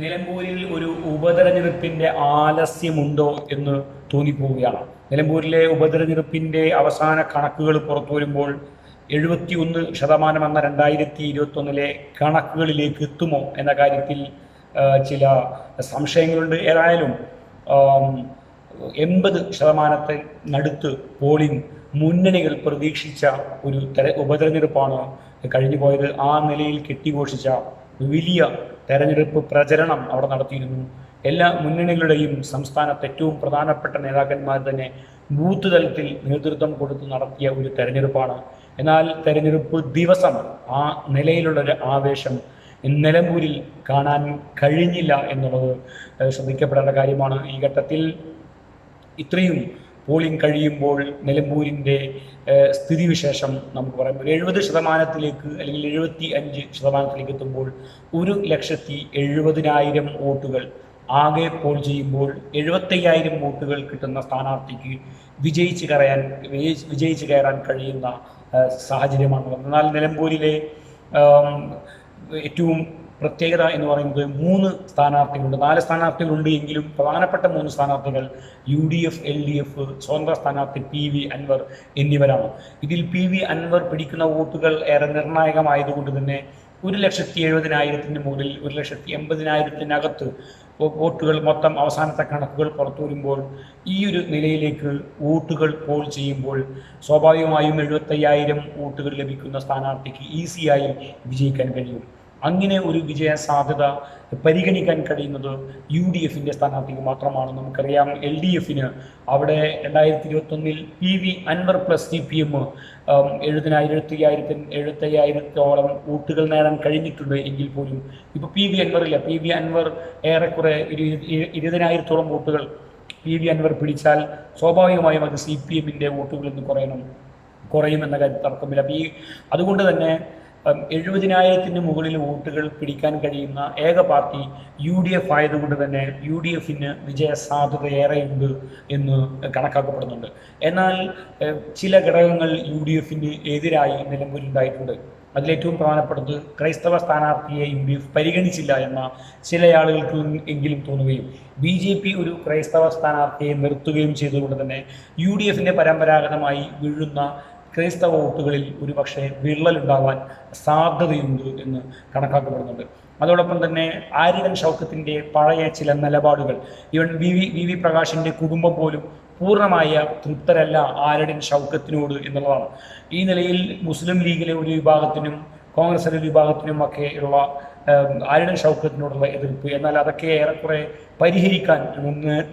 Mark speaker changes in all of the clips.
Speaker 1: നിലമ്പൂരിൽ ഒരു ഉപതെരഞ്ഞെടുപ്പിന്റെ ആലസ്യമുണ്ടോ എന്ന് തോന്നിപ്പോവുകയാണ്. നിലമ്പൂരിലെ ഉപതെരഞ്ഞെടുപ്പിന്റെ അവസാന കണക്കുകൾ പുറത്തു വരുമ്പോൾ എഴുപത്തി ഒന്ന് ശതമാനം എന്ന രണ്ടായിരത്തി ഇരുപത്തി ഒന്നിലെ കണക്കുകളിലേക്ക് എത്തുമോ എന്ന കാര്യത്തിൽ ചില സംശയങ്ങളുണ്ട്. ഏതായാലും എൺപത് ശതമാനത്തിനടുത്ത് പോളിംഗ് മുന്നണികൾ പ്രതീക്ഷിച്ച ഒരു തെര ഉപതെരഞ്ഞെടുപ്പാണ് കഴിഞ്ഞു പോയത് ആ നിലയിൽ കെട്ടിഘോഷിച്ച വലിയ തെരഞ്ഞെടുപ്പ് പ്രചരണം അവിടെ നടത്തിയിരുന്നു. എല്ലാ മുന്നണികളുടെയും സംസ്ഥാനത്ത് ഏറ്റവും പ്രധാനപ്പെട്ട നേതാക്കന്മാർ തന്നെ ബൂത്ത് തലത്തിൽ നേതൃത്വം കൊടുത്ത് നടത്തിയ ഒരു തെരഞ്ഞെടുപ്പാണ്. എന്നാൽ തെരഞ്ഞെടുപ്പ് ദിവസം ആ നിലയിലുള്ള ഒരു ആവേശം നിലമ്പൂരിൽ കാണാൻ കഴിഞ്ഞില്ല എന്നുള്ളത് ശ്രദ്ധിക്കപ്പെടേണ്ട കാര്യമാണ്. ഈ ഘട്ടത്തിൽ ഇത്രയും പോളിംഗ് കഴിയുമ്പോൾ നിലമ്പൂരിന്റെ സ്ഥിതിവിശേഷം നമുക്ക് പറയാം. ഒരു എഴുപത് ശതമാനത്തിലേക്ക് അല്ലെങ്കിൽ എഴുപത്തി അഞ്ച് ശതമാനത്തിലേക്ക് എത്തുമ്പോൾ ഒരു ലക്ഷത്തി എഴുപതിനായിരം വോട്ടുകൾ ആകെ പോൾ ചെയ്യുമ്പോൾ എഴുപത്തയ്യായിരം വോട്ടുകൾ കിട്ടുന്ന സ്ഥാനാർത്ഥിക്ക് വിജയിച്ച് കയറാൻ വിജയിച്ച് കയറാൻ കഴിയുന്ന സാഹചര്യമാണ് എന്നാൽ നിലമ്പൂരിലെ ഏറ്റവും പ്രത്യേകത എന്ന് പറയുന്നത് മൂന്ന് സ്ഥാനാർത്ഥികളുണ്ട്. നാല് സ്ഥാനാർത്ഥികളുണ്ട് എങ്കിലും പ്രധാനപ്പെട്ട മൂന്ന് സ്ഥാനാർത്ഥികൾ U D F L D F സ്വതന്ത്ര സ്ഥാനാർത്ഥി പി വി അൻവർ എന്നിവരാണ്. ഇതിൽ പി വി അൻവർ പിടിക്കുന്ന വോട്ടുകൾ ഏറെ നിർണായകമായതുകൊണ്ട് തന്നെ ഒരു ലക്ഷത്തി എഴുപതിനായിരത്തിന് മുകളിൽ ഒരു ലക്ഷത്തി എൺപതിനായിരത്തിനകത്ത് വോട്ടുകൾ മൊത്തം അവസാനത്തെ കണക്കുകൾ പുറത്തു വരുമ്പോൾ ഈ ഒരു നിലയിലേക്ക് വോട്ടുകൾ പോൾ ചെയ്യുമ്പോൾ സ്വാഭാവികമായും എഴുപത്തയ്യായിരം വോട്ടുകൾ ലഭിക്കുന്ന സ്ഥാനാർത്ഥിക്ക് ഈസിയായി വിജയിക്കാൻ കഴിയും. അങ്ങനെ ഒരു വിജയ സാധ്യത പരിഗണിക്കാൻ കഴിയുന്നത് യു ഡി എഫിന്റെ സ്ഥാനാർത്ഥിക്ക് മാത്രമാണ്. നമുക്കറിയാം എൽ ഡി എഫിന് അവിടെ രണ്ടായിരത്തി ഇരുപത്തൊന്നിൽ P V Anvar plus C P M എഴുപതിനായിരം എഴുപത്തി എഴുപത്തയ്യായിരത്തോളം വോട്ടുകൾ നേടാൻ കഴിഞ്ഞിട്ടുണ്ട് എങ്കിൽ പോലും ഇപ്പോൾ പി വി അൻവറില്ല പി വി അൻവർ ഏറെക്കുറെ ഒരു ഇരു- ഇരുപതിനായിരത്തോളം വോട്ടുകൾ പി വി അൻവർ പിടിച്ചാൽ സ്വാഭാവികമായും അത് സി പി എമ്മിന്റെ വോട്ടുകളിൽ നിന്ന് കുറയണം. കുറയുമെന്ന കാര്യം തർക്കമില്ല. അപ്പോൾ ഈ അതുകൊണ്ട് തന്നെ എഴുപതിനായിരത്തിന് മുകളിൽ വോട്ടുകൾ പിടിക്കാൻ കഴിയുന്ന ഏക പാർട്ടി യു ഡി എഫ് ആയതുകൊണ്ട് തന്നെ യു ഡി എഫിന് വിജയ സാധ്യത ഏറെയുണ്ട് എന്ന് കണക്കാക്കപ്പെടുന്നുണ്ട്. എന്നാൽ ചില ഘടകങ്ങൾ യു ഡി എഫിന് എതിരായി നിലമ്പൂരിലുണ്ടായിട്ടുണ്ട്. അതിലേറ്റവും പ്രധാനപ്പെട്ടത് ക്രൈസ്തവ സ്ഥാനാർത്ഥിയെ യു ഡി എഫ് പരിഗണിച്ചില്ല എന്ന ചില ആളുകൾക്ക് എങ്കിലും തോന്നുകയും ബി ജെ പി ഒരു ക്രൈസ്തവ സ്ഥാനാർത്ഥിയെ നിർത്തുകയും ചെയ്തുകൊണ്ട് തന്നെ യു ഡി എഫിന്റെ പരമ്പരാഗതമായി വീഴുന്ന ക്രൈസ്തവ വോട്ടുകളിൽ ഒരുപക്ഷെ വിള്ളലുണ്ടാവാൻ സാധ്യതയുണ്ട് എന്ന് കണക്കാക്കപ്പെടുന്നുണ്ട്. അതോടൊപ്പം തന്നെ ആര്യവൻ ഷൗക്കത്തിന്റെ പഴയ ചില നിലപാടുകൾ even V V V V പ്രകാശിന്റെ കുടുംബം പോലും പൂർണമായ തൃപ്തരല്ല ആരടൻ ഷൗക്കത്തിനോട് എന്നുള്ളതാണ്. ഈ നിലയിൽ മുസ്ലിം ലീഗിലെ ഒരു വിഭാഗത്തിനും കോൺഗ്രസിലെ ഒരു വിഭാഗത്തിനും ഒക്കെ ഉള്ള ആരുടെ ഷൗക്കത്തിനോടുള്ള എതിർപ്പ്. എന്നാൽ അതൊക്കെ ഏറെക്കുറെ പരിഹരിക്കാൻ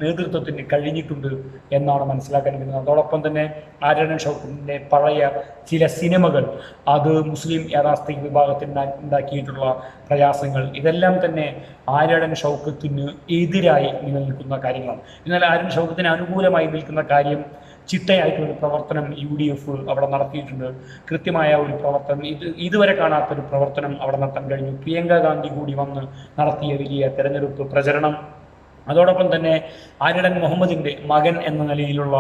Speaker 1: നേതൃത്വത്തിന് കഴിഞ്ഞിട്ടുണ്ട് എന്നാണ് മനസ്സിലാക്കാൻ കഴിയുന്നത് അതോടൊപ്പം തന്നെ ആര്യടൻ ഷൗക്കത്തിന്റെ പഴയ ചില സിനിമകൾ അത് മുസ്ലിം യാഥാസ്ഥിക വിഭാഗത്തിന് ഉണ്ടാ- ഉണ്ടാക്കിയിട്ടുള്ള പ്രയാസങ്ങൾ ഇതെല്ലാം തന്നെ ആര്യടൻ ഷൗക്കത്തിന് എതിരായി നിലനിൽക്കുന്ന കാര്യങ്ങളാണ്. എന്നാൽ ആര്യൻ ഷൗക്കത്തിന് അനുകൂലമായി നിൽക്കുന്ന കാര്യം ചിട്ടയായിട്ടുള്ള ഒരു പ്രവർത്തനം യു ഡി എഫ് അവിടെ നടത്തിയിട്ടുണ്ട്. കൃത്യമായ ഒരു പ്രവർത്തനം ഇത് ഇതുവരെ കാണാത്തൊരു പ്രവർത്തനം അവിടെ നടത്താൻ കഴിഞ്ഞു. പ്രിയങ്ക ഗാന്ധി കൂടി വന്ന് നടത്തിയ വലിയ തെരഞ്ഞെടുപ്പ് പ്രചരണം അതോടൊപ്പം തന്നെ ആര്യടൻ മുഹമ്മദിന്റെ മകൻ എന്ന നിലയിലുള്ള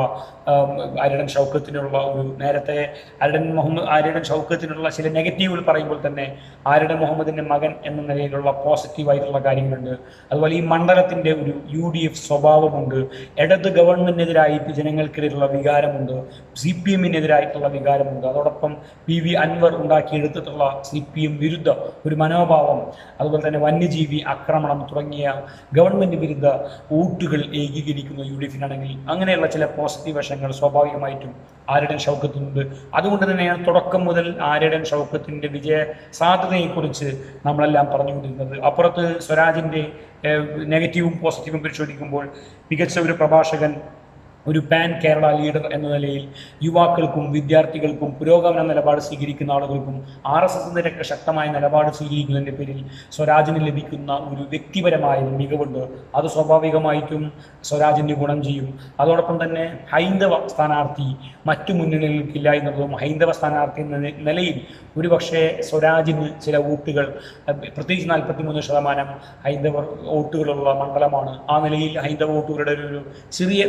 Speaker 1: ആര്യടൻ ഷൗക്കത്തിനുള്ള ഒരു നേരത്തെ ആര്യടൻ മുഹമ്മദ് ആര്യടൻ ഷൗക്കത്തിനുള്ള ചില നെഗറ്റീവുകൾ പറയുമ്പോൾ തന്നെ ആര്യടൻ മുഹമ്മദിന്റെ മകൻ എന്ന നിലയിലുള്ള പോസിറ്റീവായിട്ടുള്ള കാര്യങ്ങളുണ്ട്. അതുപോലെ ഈ മണ്ഡലത്തിന്റെ ഒരു യു ഡി എഫ് സ്വഭാവമുണ്ട്. ഇടത് ഗവൺമെന്റിനെതിരായി ജനങ്ങൾക്കിടയിലുള്ള വികാരമുണ്ട്. സി പി എമ്മിനെതിരായിട്ടുള്ള വികാരമുണ്ട്. അതോടൊപ്പം പി വി അൻവർ ഉണ്ടാക്കിയെടുത്തിട്ടുള്ള സി പി എം വിരുദ്ധ ഒരു മനോഭാവം. അതുപോലെ തന്നെ വന്യജീവി ആക്രമണം തുടങ്ങിയ ഗവൺമെന്റ് വിരുദ്ധ വോട്ടുകൾ ഏകീകരിക്കുന്ന യു ഡി എഫിനാണെങ്കിൽ. അങ്ങനെയുള്ള ചില പോസിറ്റീവ് വശങ്ങൾ സ്വാഭാവികമായിട്ടും ആര്യടൻ ഷൗക്കത്തിനുണ്ട് അതുകൊണ്ട് തന്നെയാണ് തുടക്കം മുതൽ ആര്യടൻ ഷൗക്കത്തിന്റെ വിജയ സാധ്യതയെക്കുറിച്ച് നമ്മളെല്ലാം പറഞ്ഞുകൊണ്ടിരുന്നത്. അപ്പുറത്ത് സ്വരാജിന്റെ നെഗറ്റീവും പോസിറ്റീവും പരിശോധിക്കുമ്പോൾ മികച്ച ഒരു പ്രഭാഷകൻ ഒരു പാൻ കേരള ലീഡർ എന്ന നിലയിൽ യുവാക്കൾക്കും വിദ്യാർത്ഥികൾക്കും പുരോഗമന നിലപാട് സ്വീകരിക്കുന്ന ആളുകൾക്കും ആർ എസ് എസിന്റെ ശക്തമായ നിലപാട് സ്വീകരിക്കുന്നതിന്റെ പേരിൽ സ്വരാജിന് ലഭിക്കുന്ന ഒരു വ്യക്തിപരമായ മികവുണ്ട്. അത് സ്വാഭാവികമായിട്ടും സ്വരാജിന് ഗുണം ചെയ്യും. അതോടൊപ്പം തന്നെ ഹൈന്ദവ സ്ഥാനാർത്ഥി മറ്റു മുന്നണികൾക്കില്ല എന്നുള്ളതും ഹൈന്ദവ സ്ഥാനാർത്ഥി എന്ന നിലയിൽ ഒരുപക്ഷെ സ്വരാജിന് ചില വോട്ടുകൾ പ്രത്യേകിച്ച് നാൽപ്പത്തിമൂന്ന് ശതമാനം ഹൈന്ദവ വോട്ടുകളുള്ള മണ്ഡലമാണ്. ആ നിലയിൽ ഹൈന്ദവ വോട്ടുകളുടെ ഒരു ചെറിയ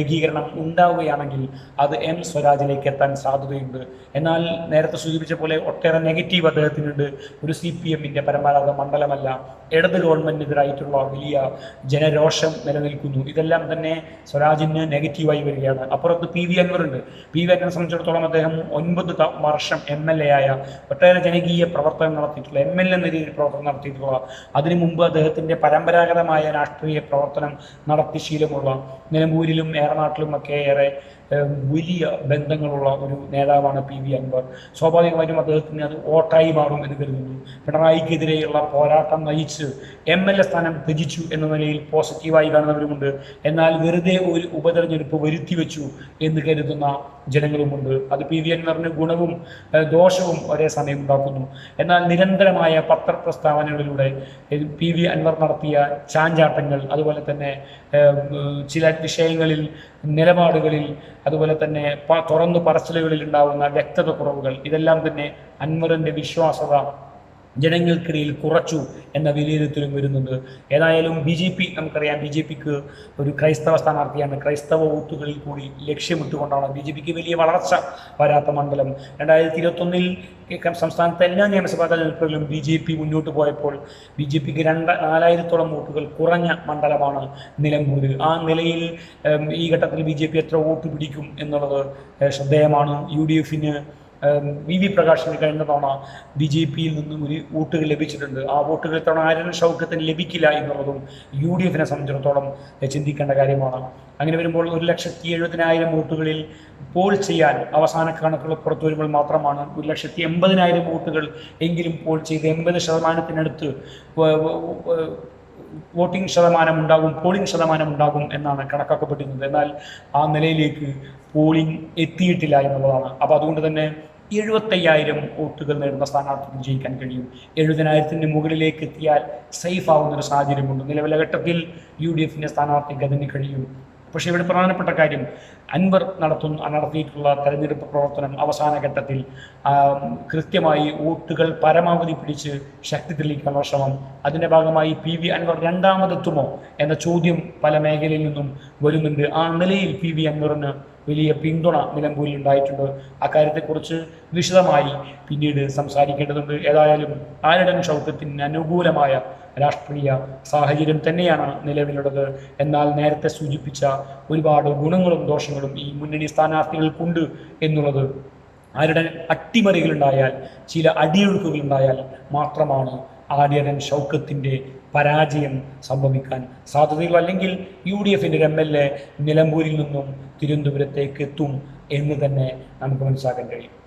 Speaker 1: ഏകീ ഏകീകരണം ഉണ്ടാവുകയാണെങ്കിൽ അത് എം സ്വരാജിലേക്ക് എത്താൻ സാധ്യതയുണ്ട്. എന്നാൽ നേരത്തെ സൂചിപ്പിച്ച പോലെ ഒട്ടേറെ നെഗറ്റീവ് അദ്ദേഹത്തിനുണ്ട്. ഒരു സി പി എമ്മിന്റെ പരമ്പരാഗത മണ്ഡലമല്ല ഇടത് ഗവൺമെന്റിനെതിരായിട്ടുള്ള വലിയ ജനരോഷം നിലനിൽക്കുന്നു. ഇതെല്ലാം തന്നെ സ്വരാജിന് നെഗറ്റീവായി വരികയാണ്. അപ്പുറത്ത് പി വി അൻവർ ഉണ്ട്. പി വി അൻവറിനെ സംബന്ധിച്ചിടത്തോളം അദ്ദേഹം ഒൻപത് വർഷം എം എൽ എ ആയ ഒട്ടേറെ ജനകീയ പ്രവർത്തനം നടത്തിയിട്ടുള്ള എം എൽ എ എന്ന രീതിയിൽ പ്രവർത്തനം നടത്തിയിട്ടുള്ള അതിനു മുമ്പ് അദ്ദേഹത്തിന്റെ പരമ്പരാഗതമായ രാഷ്ട്രീയ പ്രവർത്തനം നടത്തി ശീലമുള്ള നിലമ്പൂരിലും ഒക്കെ ഏറെ വലിയ ബന്ധങ്ങളുള്ള ഒരു നേതാവാണ് പി വി അൻവർ. സ്വാഭാവികമായിട്ടും അദ്ദേഹത്തിന് അത് ഓട്ടായി മാറും എന്ന് കരുതുന്നു. പിണറായിക്കെതിരെയുള്ള പോരാട്ടം നയിച്ച് എം എൽ എ സ്ഥാനം ത്യജിച്ചു എന്ന നിലയിൽ പോസിറ്റീവായി കാണുന്നവരുമുണ്ട്. എന്നാൽ വെറുതെ ഒരു ഉപതെരഞ്ഞെടുപ്പ് വരുത്തി വെച്ചു എന്ന് കരുതുന്ന ജനങ്ങളുമുണ്ട് അത് പി വി അൻവറിന് ഗുണവും ദോഷവും ഒരേ സമയം ഉണ്ടാക്കുന്നു. എന്നാൽ നിരന്തരമായ പത്രപ്രസ്താവനകളിലൂടെ പി വി അൻവർ നടത്തിയ ചാഞ്ചാട്ടങ്ങൾ അതുപോലെ തന്നെ ചില വിഷയങ്ങളിൽ നിലപാടുകളിൽ അതുപോലെ തന്നെ തുറന്നു പറച്ചിലുകളിൽ ഉണ്ടാകുന്ന വ്യക്തത കുറവുകൾ ഇതെല്ലാം തന്നെ അൻവറിന്റെ വിശ്വാസത ജനങ്ങൾക്കിടയിൽ കുറച്ചു എന്ന വിലയിരുത്തലും വരുന്നുണ്ട്. ഏതായാലും ബി ജെ പി നമുക്കറിയാം ബി ജെ പിക്ക് ഒരു ക്രൈസ്തവ സ്ഥാനാർത്ഥിയാണ്. ക്രൈസ്തവ വോട്ടുകളിൽ കൂടി ലക്ഷ്യമിട്ടുകൊണ്ടാണ് ബി ജെ പിക്ക് വലിയ വളർച്ച വരാത്ത മണ്ഡലം. രണ്ടായിരത്തി ഇരുപത്തൊന്നിൽ സംസ്ഥാനത്തെ എല്ലാ നിയമസഭാ തെരഞ്ഞെടുപ്പുകളിലും ബി ജെ പി മുന്നോട്ട് പോയപ്പോൾ ബി ജെ പിക്ക് രണ്ട് നാലായിരത്തോളം വോട്ടുകൾ കുറഞ്ഞ മണ്ഡലമാണ് നിലമ്പൂര് ആ നിലയിൽ ഈ ഘട്ടത്തിൽ ബി ജെ പി എത്ര വോട്ട് പിടിക്കും എന്നുള്ളത് ശ്രദ്ധേയമാണ്. യു ഡി എഫിന് വി വി പ്രകാശിന് കഴിഞ്ഞ തവണ ബി ജെ പിയിൽ നിന്നും ഒരു വോട്ടുകൾ ലഭിച്ചിട്ടുണ്ട്. ആ വോട്ടുകൾ തവണ ആരും ഷൗക്കത്തിന് ലഭിക്കില്ല എന്നുള്ളതും യു ഡി എഫിനെ സംബന്ധിച്ചിടത്തോളം ചിന്തിക്കേണ്ട കാര്യമാണ്. അങ്ങനെ വരുമ്പോൾ ഒരു ലക്ഷത്തി എഴുപതിനായിരം വോട്ടുകളിൽ പോൾ ചെയ്യാൻ അവസാന കണക്കുകൾ പുറത്തു വരുമ്പോൾ മാത്രമാണ് ഒരു ലക്ഷത്തി എൺപതിനായിരം വോട്ടുകൾ എങ്കിലും പോൾ ചെയ്ത് എൺപത് ശതമാനത്തിനടുത്ത് വോട്ടിംഗ് ശതമാനം ഉണ്ടാകും പോളിംഗ് ശതമാനം ഉണ്ടാകും എന്നാണ് കണക്കാക്കപ്പെട്ടിരുന്നത്. എന്നാൽ ആ നിലയിലേക്ക് പോളിംഗ് എത്തിയിട്ടില്ല എന്നുള്ളതാണ്. അപ്പോൾ അതുകൊണ്ട് തന്നെ എഴുപത്തയ്യായിരം വോട്ടുകൾ നേടുന്ന സ്ഥാനാർത്ഥി ജയിക്കാൻ കഴിയും. എഴുപതിനായിരത്തിന് മുകളിലേക്ക് എത്തിയാൽ സേഫ് ആവുന്ന ഒരു സാഹചര്യമുണ്ട്. നിലവിലെ ഘട്ടത്തിൽ യു ഡി എഫിന്റെ സ്ഥാനാർത്ഥിക്ക് അതിന് കഴിയും. പക്ഷേ ഇവിടെ പ്രധാനപ്പെട്ട കാര്യം അൻവർ നടത്തുന്ന നടത്തിയിട്ടുള്ള തെരഞ്ഞെടുപ്പ് പ്രവർത്തനം അവസാന ഘട്ടത്തിൽ കൃത്യമായി വോട്ടുകൾ പരമാവധി പിടിച്ച് ശക്തി തെളിയിക്കാനുള്ള ശ്രമം. അതിന്റെ ഭാഗമായി പി വി അൻവർ രണ്ടാമതെത്തുമോ എന്ന ചോദ്യം പല മേഖലയിൽ നിന്നും വരുന്നുണ്ട്. ആ നിലയിൽ പി വി അൻവറിന് വലിയ പിന്തുണ നിലമ്പൂരിൽ ഉണ്ടായിട്ടുണ്ട്. അക്കാര്യത്തെക്കുറിച്ച് വിശദമായി പിന്നീട് സംസാരിക്കേണ്ടതുണ്ട്. ഏതായാലും ആരുടെ ഷൗക്കത്തിന് അനുകൂലമായ രാഷ്ട്രീയ സാഹചര്യം തന്നെയാണ് നിലവിലുള്ളത്. എന്നാൽ നേരത്തെ സൂചിപ്പിച്ച ഒരുപാട് ഗുണങ്ങളും ദോഷങ്ങളും ഈ മുന്നണി സ്ഥാനാർത്ഥികൾക്കുണ്ട് എന്നുള്ളത് ആരുടെ അട്ടിമറികളുണ്ടായാൽ ചില അടിയൊഴുക്കുകളുണ്ടായാൽ മാത്രമാണ് ആര്യരൻ ഷൗക്കത്തിന്റെ പരാജയം സംഭവിക്കാൻ സാധ്യതയുള്ളൂ അല്ലെങ്കിൽ യു ഡി എഫിന്റെ ഒരു എം എൽ എ നിലമ്പൂരിൽ നിന്നും തിരുവനന്തപുരത്തേക്ക് എത്തും എന്ന് തന്നെ നമുക്ക് മനസ്സിലാക്കാൻ കഴിയും.